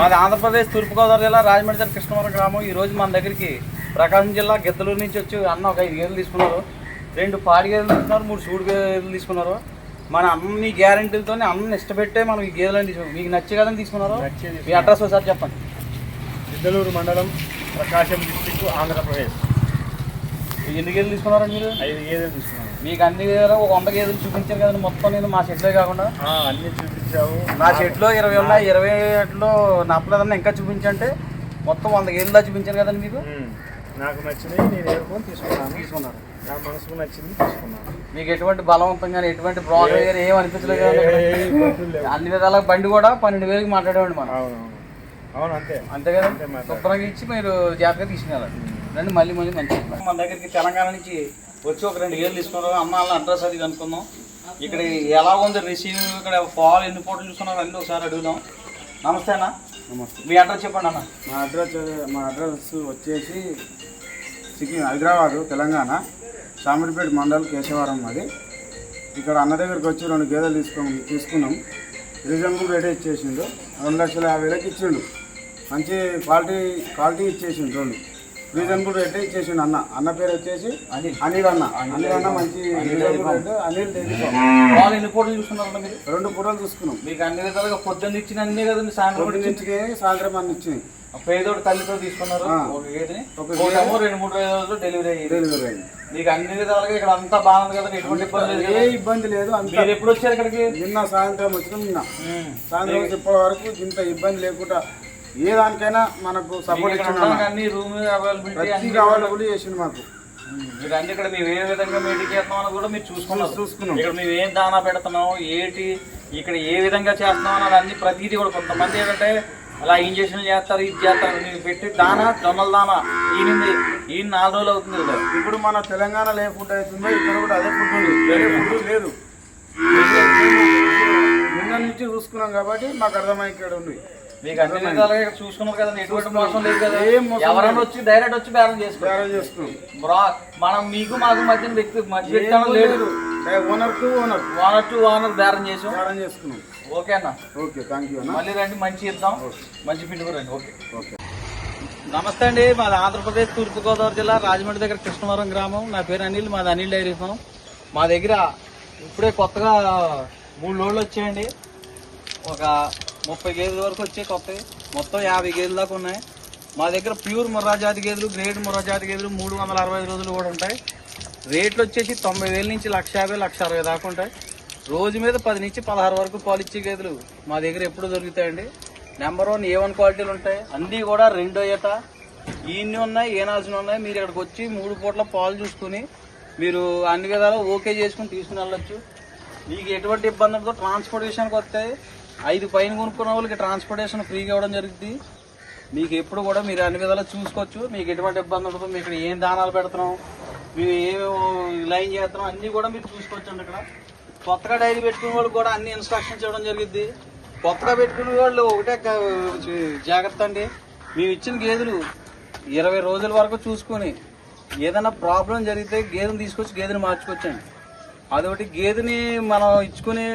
మాది ఆంధ్రప్రదేశ్ తూర్పుగోదావరి జిల్లా రాజమండ్రి దగ్గర కృష్ణవరం గ్రామం. ఈ రోజు మన దగ్గరికి ప్రకాశం జిల్లా గిద్దలూరు నుంచి వచ్చి అన్న ఒక ఐదు గేదెలు తీసుకున్నారు. రెండు పాడి గేదెలు తీసుకున్నారు మూడు సూడు గేదెలు తీసుకున్నారు. మన అన్ని గ్యారెంటీలతో అన్న ఇష్టపెట్టే మనం ఈ గేదెలను తీసుకున్నాం. మీకు నచ్చే కదని తీసుకున్నారు. మీ అడ్రస్ ఒకసారి చెప్పండి. ఇద్దలూరు మండలం ప్రకాశం డిస్టిక్ ఆంధ్రప్రదేశ్. ఎన్ని గేదెలు తీసుకున్నారండి మీరు? ఐదు గేదెలు తీసుకున్నాను మీకు అన్ని ఒక వంద గేదెలు చూపించారు కదండి. మొత్తం నేను మా షెడ్లే కాకుండా. అన్నీ చూపించావు. నా షెడ్లో ఇరవై ఉన్నాయి ఇరవై ఏట్లో నప్పలేదన్నా ఇంకా చూపించంటే మొత్తం వంద గేదెలా చూపించాను కదండి మీకు. నాకు నచ్చినవి నేను ఏరుకొని తీసుకున్నాను. తీసుకున్నారు. నా మనసుకు నచ్చింది తీసుకున్నాను. మీకు ఎటువంటి బలవంతం కానీ ఎటువంటి బ్రోకర్ కానీ ఏం అనిపించలేదు. అన్ని విధాల బండి కూడా పన్నెండు వేలకి మాట్లాడేవాడి మనం. అవును అంతే. అంతే కదా. శుభ్రంగా ఇచ్చి మీరు జాగ్రత్తగా తీసుకున్నారు రండి మళ్ళీ మళ్ళీ మంచి మన దగ్గరికి తెలంగాణ నుంచి వచ్చి ఒక రెండు వేలు తీసుకున్నారు. అమ్మ వాళ్ళ అడ్రస్ అది కనుక్కుందాం. ఇక్కడ ఎలా ఉంది రిసీవ్ ఇక్కడ పాలు ఎన్ని పూటలు చూసుకున్నారు అన్నీ ఒకసారి అడుగుదాం. నమస్తే అన్న. నమస్తే. మీ అడ్రస్ చెప్పండి అన్న. మా అడ్రస్ మా అడ్రస్ వచ్చేసి సిక్కిం హైదరాబాదు తెలంగాణ. సామిడిపేట మండల్ కేశవరం అది ఇక్కడ అన్న దగ్గరికి వచ్చి రెండు గేదెలు తీసుకో తీసుకున్నాం. రీజనబుల్ రేటే ఇచ్చేసిండు. రెండు లక్షల యాభై వేలకి ఇచ్చిండు. మంచి క్వాలిటీ క్వాలిటీ ఇచ్చేసిండు రెండు. రీజనబుల్ రేటే ఇచ్చేసిండు అన్న. అన్న పేరు వచ్చేసి అనిల్. అనిల్ అన్న. అనిల్ అన్న మంచి రీజనబుల్ రేటు అనిల్. పాలు ఎన్ని పూటలు చూసుకున్నారన్న మీరు? రెండు పూటలు తీసుకున్నాం. మీకు అన్ని విధాలుగా పొద్దున్న ఇచ్చిన అన్నీ కదండి సాయంత్రం సాయంత్రం అన్ని ఇచ్చింది పేదోడు తల్లితో తీసుకున్నారు. ఒక గేదెని ఒక ఒకటేమో రెండు మూడు రోజులు డెలివరీ అయ్యింది. డెలివరీ అయింది మీకు అన్ని విధాలుగా ఇక్కడ అంతా బాగుంది కదా ఎటువంటి ఇబ్బంది లేదు ఏ? ఇబ్బంది లేదు అంత మీరు ఎప్పుడు వచ్చారు ఇక్కడికి? నిన్న సాయంత్రం వచ్చినాం నిన్న. సాయంత్రం వచ్చి ఇప్పటి వరకు ఇంత ఇబ్బంది లేకుండా ఏ దానికైనా మనకు సపోర్ట్ ఇచ్చిన కావాలి చేసిండు మాకు. మీరు అన్ని ఇక్కడ మేము ఏ విధంగా మీటింగ్ చేస్తున్నాం అని కూడా మీరు చూసుకున్నారు. చూసుకున్నాం. ఇక్కడ మేము ఏం దానా పెడుతున్నాం ఏంటి ఇక్కడ ఏ విధంగా చేస్తున్నాం అన్నది అన్ని ప్రతిదీ కూడా కొంతమంది ఏంటంటే అలా ఇంజక్షన్లు చేస్తారు ఇది చేస్తారు మీరు పెట్టి దానా జొన్నల దానా ఈయనింది ఈయన నాలుగు రోజులు అవుతుంది కదా. ఇప్పుడు మన తెలంగాణలో ఏ ఫుడ్ అవుతుందో ఇక్కడ కూడా అదే ఫుడ్ ఉంది. వేరే ఫుడ్ లేదు. నిన్న నుంచి చూసుకున్నాం కాబట్టి మాకు అర్థమై ఇక్కడ ఉంది. మీకు అన్ని విధాలుగా చూసుకున్నారు కదా ఎటువంటి మోసం లేదు కదా. ఏం మోసం ఎవరైనా వచ్చి డైరెక్ట్ వచ్చి బేరం చేసుకోవాలి తయారు చేసుకున్నాం బ్రా మనం మీకు మాకు మధ్య వ్యక్తి మధ్య వ్యక్తి లేదు. Owner to owner owner to owner బేరం చేసాం. తయారు చేసుకున్నాం. ఓకే అన్న. ఓకే థ్యాంక్ యూ అన్న. మళ్ళీ రండి మంచి ఇద్దాం మంచి పిండి కూడా రండి ఓకే ఓకే నమస్తే అండి మాది ఆంధ్రప్రదేశ్ తూర్పుగోదావరి జిల్లా రాజమండ్రి దగ్గర కృష్ణవరం గ్రామం. నా పేరు అనిల్ మాది అనిల్ డైరీ ఫామ్. మా దగ్గర ఇప్పుడే కొత్తగా మూడు లోడ్లు వచ్చాయండి. ఒక ముప్పై గేదెల వరకు వచ్చాయి కొత్తవి మొత్తం యాభై గేదెల దాకా ఉన్నాయి. మా దగ్గర ప్యూర్ ముర్రా జాతి గేదెలు గ్రేడ్ ముర్రా జాతి గేదెలు మూడు వందల అరవై ఐదు రోజులు కూడా ఉంటాయి. రేట్లు వచ్చేసి తొంభై వేల నుంచి లక్ష యాభై లక్ష అరవై దాకా ఉంటాయి. రోజు మీద పది నుంచి పదహారు వరకు పాలు ఇచ్చే గేదెలు మా దగ్గర ఎప్పుడు దొరుకుతాయండి? నెంబర్ వన్ ఏ వన్ క్వాలిటీలు ఉంటాయి. అన్నీ కూడా రెండో ఈత ఈయన్ని ఉన్నాయి ఏనాల్సిన ఉన్నాయి. మీరు ఇక్కడికి వచ్చి మూడు పూట్ల పాలు చూసుకుని మీరు అన్ని విధాలు ఓకే చేసుకుని తీసుకుని వెళ్ళొచ్చు. మీకు ఎటువంటి ఇబ్బంది ఉండదు. ట్రాన్స్పోర్టేషన్కి వస్తాయి ఐదు పైన కొనుక్కున్న వాళ్ళకి ట్రాన్స్పోర్టేషన్ ఫ్రీగా ఇవ్వడం జరుగుతుంది మీకు ఎప్పుడు కూడా మీరు అన్ని విధాలు చూసుకోవచ్చు. మీకు ఎటువంటి ఇబ్బంది ఉండదు. మీకు ఇక్కడ ఏం దానాలు పెడుతున్నాం మేము ఏ లైన్ చేస్తున్నాం అన్నీ కూడా మీరు చూసుకోవచ్చు అండి ఇక్కడ. కొత్తగా డైరీ పెట్టుకునే వాళ్ళకి కూడా అన్ని ఇన్స్ట్రక్షన్స్ ఇవ్వడం జరిగింది కొత్తగా పెట్టుకునే వాళ్ళు ఒకటే జాగ్రత్త అండి. మేము ఇచ్చిన గేదెలు ఇరవై రోజుల వరకు చూసుకొని ఏదైనా ప్రాబ్లం జరిగితే గేదెని తీసుకొచ్చి గేదెని మార్చుకోవచ్చండి. అదొకటి గేదెని మనం ఇచ్చుకుని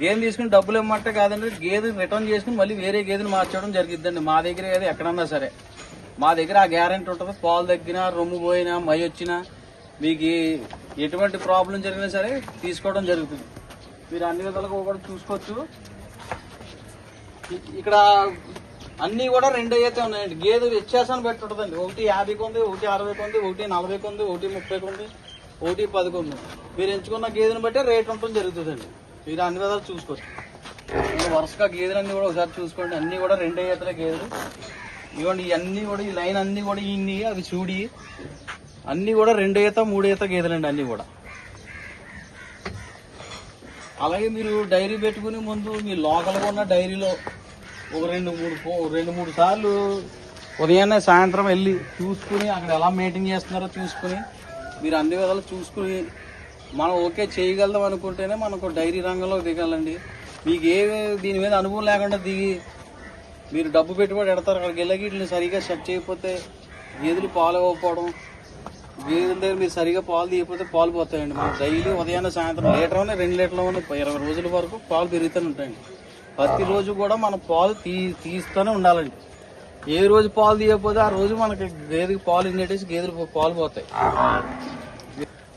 గేదెని తీసుకుని డబ్బులు ఇమ్మంటే కాదండి గేదెని రిటర్న్ చేసుకుని మళ్ళీ వేరే గేదెని మార్చడం జరిగిద్దండి. మా దగ్గర ఏదో ఎక్కడన్నా సరే. మా దగ్గర ఆ గ్యారెంటీ ఉంటుంది. పాలు తగ్గినా రొమ్ము పోయినా మై వచ్చినా మీకు ఎటువంటి ప్రాబ్లం జరిగినా సరే తీసుకోవడం జరుగుతుంది. మీరు అన్ని విధాలుగా కూడా చూసుకోవచ్చు. ఇక్కడ అన్నీ కూడా రెండు అయితే ఉన్నాయండి. గేదె వ్యత్యాసాన్ని బట్టి ఉంటుందండి. ఒకటి యాభైకి ఉంది ఒకటి అరవైకి ఉంది ఒకటి నలభైకి ఉంది ఒకటి ముప్పైకి ఉంది ఒకటి పదికి ఉంది. మీరు ఎంచుకున్న గేదెని బట్టి రేట్ ఉండటం జరుగుతుందండి. మీరు అన్ని విధాలు చూసుకోవచ్చు. వరుసగా గేదెలన్నీ కూడా ఒకసారి చూసుకోండి. అన్నీ కూడా రెండే ఈతల గేదెలు. ఇవ్వండి ఇవన్నీ కూడా ఈ లైన్ అన్నీ కూడా ఇన్ని అవి చూడి. అన్నీ కూడా రెండు ఈత మూడు ఈత గేదెలండి అన్నీ కూడా. అలాగే మీరు డైరీ పెట్టుకునే ముందు మీ లోకల్గా ఉన్న డైరీలో ఒక రెండు మూడు రెండు మూడు సార్లు ఉదయాన్నే సాయంత్రం వెళ్ళి చూసుకుని అక్కడ ఎలా మెయింటైన్ చేస్తున్నారో చూసుకుని మీరు అన్ని విధాలు చూసుకుని మనం ఓకే చేయగలదాం అనుకుంటేనే మనకు డైరీ రంగంలో దిగాలండి. మీకు ఏ దీని మీద అనుభవం లేకుండా దిగి మీరు డబ్బు పెట్టుబడి పెడతారు అక్కడికి వెళ్ళి వీటిని సరిగా సెట్ చేయకపోతే గేదెలు పాలు ఇవ్వకపోవడం గేదెల దగ్గర మీరు సరిగా పాలు తీయకపోతే పాలు పోతాయండి. మనం డైలీ ఉదయాన్నే సాయంత్రం లీటర్ ఉన్న రెండు లీటర్లు ఉన్న ఇరవై రోజుల వరకు పాలు పెరుగుతూనే ఉంటాయండి. ప్రతిరోజు కూడా మనం పాలు తీ తీస్తూనే ఉండాలండి. ఏ రోజు పాలు తీయకపోతే ఆ రోజు మనకి గేదెకి పాలు ఇంజేటేసి గేదెలు పాలు పోతాయి.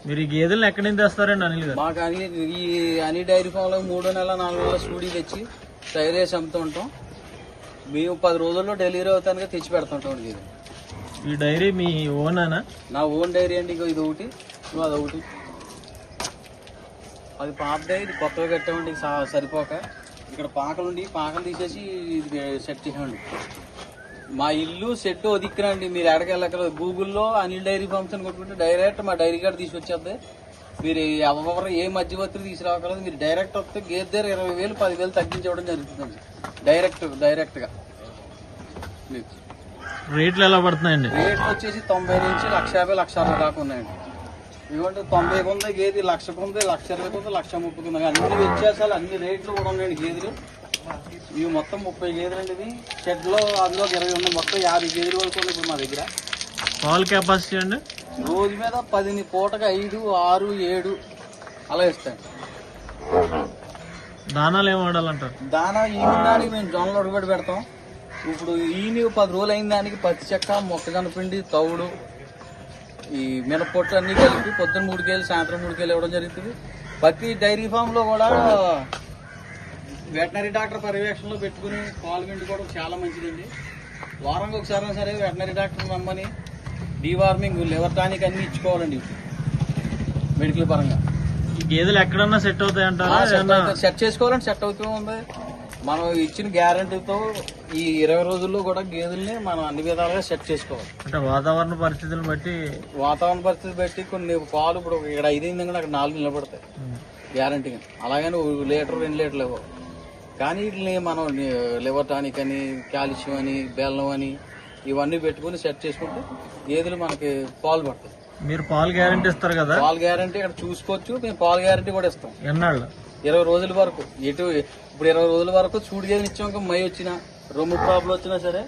మీరు ఈ గేదెలను ఎక్కడి నుంచి తెస్తారండి అనిల్ గారు? మాకు అని ఈ అని డైరీ ఫామ్లో మూడో నెల నాలుగు నెలల సూడి తెచ్చి తయారు చేసి అమ్ముతూ ఉంటాం మేము పది రోజుల్లో డెలివరీ అవుతానికి తెచ్చి పెడుతుంటాం గేదె ఈ డైరీ మీ ఓనేనా? నా ఓన్ డైరీ అండి ఇగో ఇది ఒకటి ఇగో అది ఒకటి. అది పాత డైరీ కొత్తగా కట్టామండి సరిపోక. ఇక్కడ పాకలు ఉండి పాకలు తీసేసి ఇది సెట్ చేసామండి. మా ఇల్లు సెట్ ఒదిక్కునండి మీరు ఎక్కడికి వెళ్ళక్కర్లేదు గూగుల్లో అనిల్ డైరీ ఫార్మ్స్ అని కొట్టుకుంటే డైరెక్ట్ మా డైరీ కార్డు తీసుకొచ్చేద్ది. మీరు ఎవరు ఏ మధ్యవర్తులు తీసుకురావక్కర్లేదు మీరు డైరెక్ట్ వస్తే గేదె దగ్గర ఇరవై వేలు పదివేలు తగ్గించడం జరుగుతుందండి. డైరెక్ట్ డైరెక్ట్గా. మీకు రేట్లు ఎలా పడుతున్నాయండి? రేట్లు వచ్చేసి తొంభై నుంచి లక్ష యాభై లక్ష అరవై దాకా ఉన్నాయండి. ఇవ్వండి తొంభైకి ఉంది గేది లక్షకు ఉంది లక్ష ఇరవైకి ఉంది లక్ష ముప్పైకి ఉంది అన్ని వ్యత్యాసాలు అన్ని రేట్లు కూడా ఉన్నాయండి గేదెలు. ఇవి మొత్తం ముప్పై గేదెలు అండి ఇవి. షెడ్లో అందులో ఇరవై ఉన్నాయి. మొత్తం యాభై గేదెల వరకు ఇప్పుడు మా దగ్గర. పాల్ కెపాసిటీ అండి? రోజు మీద పదిని పూటకి ఐదు ఆరు ఏడు అలా ఇస్తాయి. దానాలు ఏం వాడాలంటారు? దానా ఈయన దానికి మేము జొన్నలు ఉడకబెట్టి పెడతాం. ఇప్పుడు ఈయన పది రోజులు అయిన దానికి పత్తి చెక్క మొక్కజొన్న పిండి తవుడు ఈ మినపొట్టు అన్ని కలిపి పొద్దున్న మూడు కేలు సాయంత్రం మూడు కేలు ఇవ్వడం జరుగుతుంది. ప్రతి డైరీ ఫామ్లో కూడా వెటనరీ డాక్టర్ పర్యవేక్షణలో పెట్టుకుని పాలు పిండుకోవడం చాలా మంచిదండి. వారానికి ఒకసారి సరే వెటనరీ డాక్టర్ నమ్మని డీవార్మింగ్ లివర్ టానిక్ అన్ని ఇచ్చుకోవాలండి. మెడికల్ పరంగా. గేదెలు ఎక్కడన్నా సెట్ అవుతాయి. అంటారా సెట్ చేసుకోవాలంటే సెట్ అవుతూ ఉంది. మనం ఇచ్చిన గ్యారంటీతో ఈ ఇరవై రోజుల్లో కూడా గేదెల్ని మనం అన్ని విధాలుగా సెట్ చేసుకోవాలి. అంటే వాతావరణ పరిస్థితులను బట్టి వాతావరణ పరిస్థితి బట్టి కొన్ని పాలు ఇప్పుడు ఇక్కడ ఐదు అయింది కూడా అక్కడ నాలుగు నిలబడతాయి. గ్యారంటీగా అలాగని ఒక లీటర్ రెండు లీటర్లు ఇవ్వవు కానీ వీటిని మనం లివర్ టానిక్ అని కాల్షియం అని బెల్లం అని ఇవన్నీ పెట్టుకుని సెట్ చేసుకుంటే గేదెలు మనకి పాలు పడతాయి. మీరు పాలు గ్యారెంటీ ఇస్తారు కదా? పాలు గ్యారంటీ ఇక్కడ చూసుకోవచ్చు మేము పాలు గ్యారంటీ కూడా ఇస్తాం. ఎన్నాళ్ళు? ఇరవై రోజుల వరకు. ఎటు ఇప్పుడు ఇరవై రోజుల వరకు చూడు గేదెని ఇచ్చాక మై వచ్చినా రొమ్ము ప్రాబ్లం వచ్చినా సరే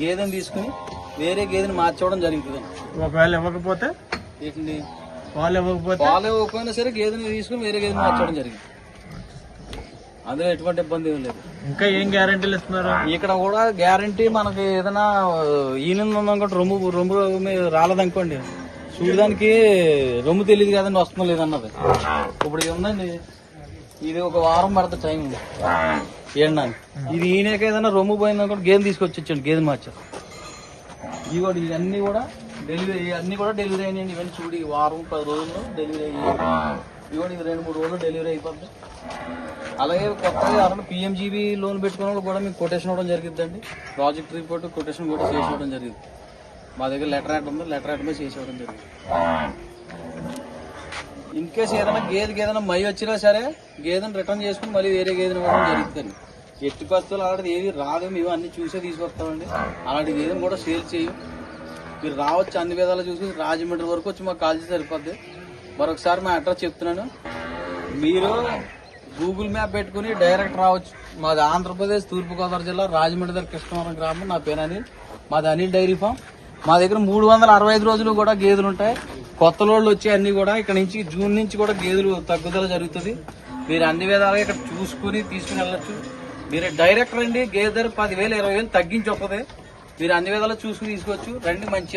గేదెని తీసుకుని వేరే గేదెని మార్చడం జరుగుతుంది. ఒకవేళ ఇవ్వకపోతే? వీటిని పాలు ఇవ్వకపోతే? పాలు ఇవ్వకపోయినా సరే గేదెని తీసుకుని వేరే గేదెని మార్చడం జరిగింది. అందులో ఎటువంటి ఇబ్బంది ఏం లేదు. ఇంకా ఏం గ్యారెంటీలు ఇస్తున్నారు? ఇక్కడ కూడా గ్యారంటీ మనకి ఏదైనా ఈయన ఉందనుకోండి రొమ్ము రొమ్ము రాలేదనుకోండి చూడడానికి రొమ్ము తెలియదు కదండి వస్తుందో లేదన్నది ఇప్పుడు ఇది ఉందండి ఇది ఒక వారం పడుతుంది టైం. ఎండానికి ఇది ఈయనకి ఏదైనా రొమ్ము పోయిందనుకోండి గేదె తీసుకొచ్చి ఇచ్చండి గేదె మార్చారు ఇవి కూడా ఇవన్నీ కూడా డెలివరీ అన్ని కూడా డెలివరీ అయినాయండి ఇవన్నీ చూడు వారం పది రోజుల్లో డెలివరీ అయ్యాయి. ఇవన్నీ ఇది రెండు మూడు రోజులు డెలివరీ అయిపోద్ది. అలాగే కొత్తగా ఎవరైనా పిఎంజీబీ లోన్ పెట్టుకున్న వాళ్ళు కూడా మీకు కొటేషన్ ఇవ్వడం జరిగిద్దండి. ప్రాజెక్ట్ రిపోర్ట్ కొటేషన్ కూడా చేసి ఇవ్వడం జరిగింది. మా దగ్గర లెటర్ యాడ్ ఉంది లెటర్ యాడ్ మీద చేసి ఇవ్వడం జరిగింది. ఇన్ కేసు ఏదైనా గేదెకి ఏదైనా మై వచ్చినా సరే గేదెని రిటర్న్ చేసుకుని మళ్ళీ వేరే గేదెని ఇవ్వడం జరుగుతుంది ఎట్టి పరిస్థితులు అలాంటిది ఏది రాదు మేము అన్ని చూసే తీసుకొస్తామండి. అలాంటి గేదెని కూడా సేల్ చేయం. మీరు రావచ్చు అన్ని విధాలు చూసి రాజమండ్రి వరకు వచ్చి మాకు కాల్ చేసి సరిపోద్ది. మరొకసారి మా అడ్రస్ చెప్తున్నాను. మీరు గూగుల్ మ్యాప్ పెట్టుకుని డైరెక్ట్ రావచ్చు. మాది ఆంధ్రప్రదేశ్ తూర్పుగోదావరి జిల్లా రాజమండ్రి దగ్గర కృష్ణవరం గ్రామం. నా పేరు అనిల్. మాది అనిల్ డైరీ ఫామ్. మా దగ్గర మూడు వందల అరవై ఐదు రోజులు కూడా గేదెలు ఉంటాయి. కొత్త లోళ్ళు వచ్చే అన్ని కూడా ఇక్కడ నుంచి జూన్ నుంచి కూడా గేదెలు తగ్గుదల జరుగుతుంది. మీరు అన్ని విధాలుగా ఇక్కడ చూసుకుని తీసుకుని వెళ్ళచ్చు. మీరు డైరెక్ట్ రండి. గేదె పదివేలు ఇరవై వేలు తగ్గించి వస్తుంది మీరు అన్ని విధాలు చూసుకుని తీసుకోవచ్చు. రండి మంచి